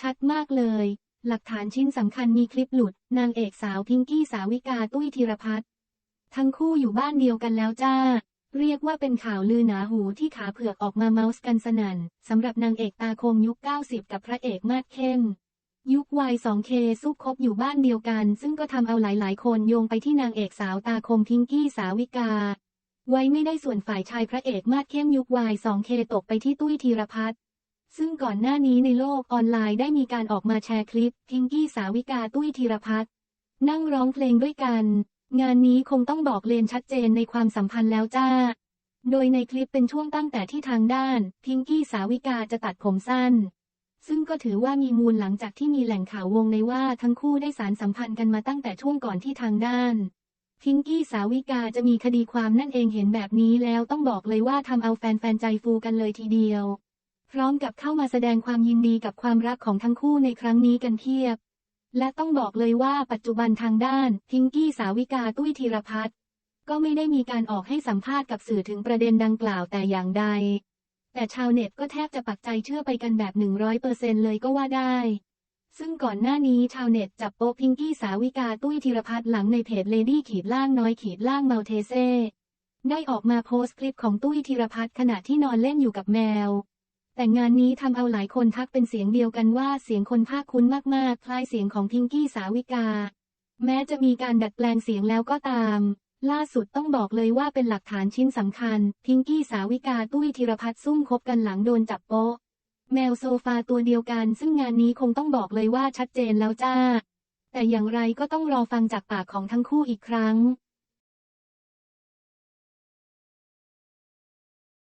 ชัดมากเลย หลักฐานชิ้นสำคัญมีคลิปหลุด นางเอกสาวพิงกี้สาวิกาตุ้ยธีรพัฒน์ทั้งคู่อยู่บ้านเดียวกันแล้วจ้า เรียกว่าเป็นข่าวลือหนาหูที่ขาเผือกออกมาเมาส์กันสนั่นสำหรับนางเอกตาคมยุค 90 กับพระเอกมาดเข้ม ยุควัย 2K ซุกคบอยู่บ้านเดียวกัน ซึ่งก็ทำเอาหลายๆ คนโยงไปที่นางเอกสาวตาคมพิงกี้สาวิกา ไว้ไม่ได้ส่วนฝ่ายชายพระเอกมาดเข้มยุควัย 2K ตกไปที่ตุ้ยธีรพัฒน์ ซึ่งก่อนหน้านี้ในโลกออนไลน์ได้มีการออกมาแชร์คลิป พิงกี้สาวิกาตุ้ยธีรพัฒน์นั่งร้องเพลงด้วยกัน งานนี้คงต้องบอกเลนชัดเจนในความสัมพันธ์แล้วจ้า โดยในคลิปเป็นช่วงตั้งแต่ที่ทางด้าน พิงกี้สาวิกาจะตัดผมสั้น ซึ่งก็ถือว่ามีมูลหลังจากที่มีแหล่งข่าววงในว่าทั้งคู่ได้สารสัมพันธ์กันมาตั้งแต่ช่วงก่อนที่ทางด้านพิงกี้สาวิกาจะมีคดีความนั่นเองเห็นแบบนี้แล้วต้องบอกเลยว่าทำเอาแฟนๆใจฟูกันเลยทีเดียว พร้อมกับเข้ามาแสดงความยินดีกับความรักของทั้งคู่ในครั้งนี้กันเทียบ และต้องบอกเลยว่าปัจจุบันทางด้านพิงกี้สาวิกาตุ้ยธีรพัฒน์ก็ไม่ได้มีการออกให้สัมภาษณ์กับสื่อถึงประเด็นดังกล่าวแต่อย่างใด แต่ชาวเน็ตก็แทบจะปักใจเชื่อไปกันแบบ100%เปอร์เซนเลยก็ว่าได้ ซึ่งก่อนหน้านี้ชาวเน็ตจับโป๊พิงกี้สาวิกาตุ้ยธีรพัฒน์หลังในเพจเลดี้ขีดล่างน้อยขีดล่างเมาเทเซได้ออกมาโพสต์คลิปของตุ้ยธีรพัฒน์ขณะที่นอนเล่นอยู่กับแมว แต่งานนี้ทำเอาหลายคนทักเป็นเสียงเดียวกันว่าเสียงคนภาคคุ้นมากๆ คล้ายเสียงของพิงกี้สาวิกา แม้จะมีการดัดแปลงเสียงแล้วก็ตาม ล่าสุดต้องบอกเลยว่าเป็นหลักฐานชิ้นสำคัญ พิงกี้สาวิกาตุ้ยธีรพัฒน์ซุ่มคบกันหลังโดนจับโป๊ะ แมวโซฟาตัวเดียวกัน ซึ่งงานนี้คงต้องบอกเลยว่าชัดเจนแล้วจ้า แต่อย่างไรก็ต้องรอฟังจากปากของทั้งคู่อีกครั้ง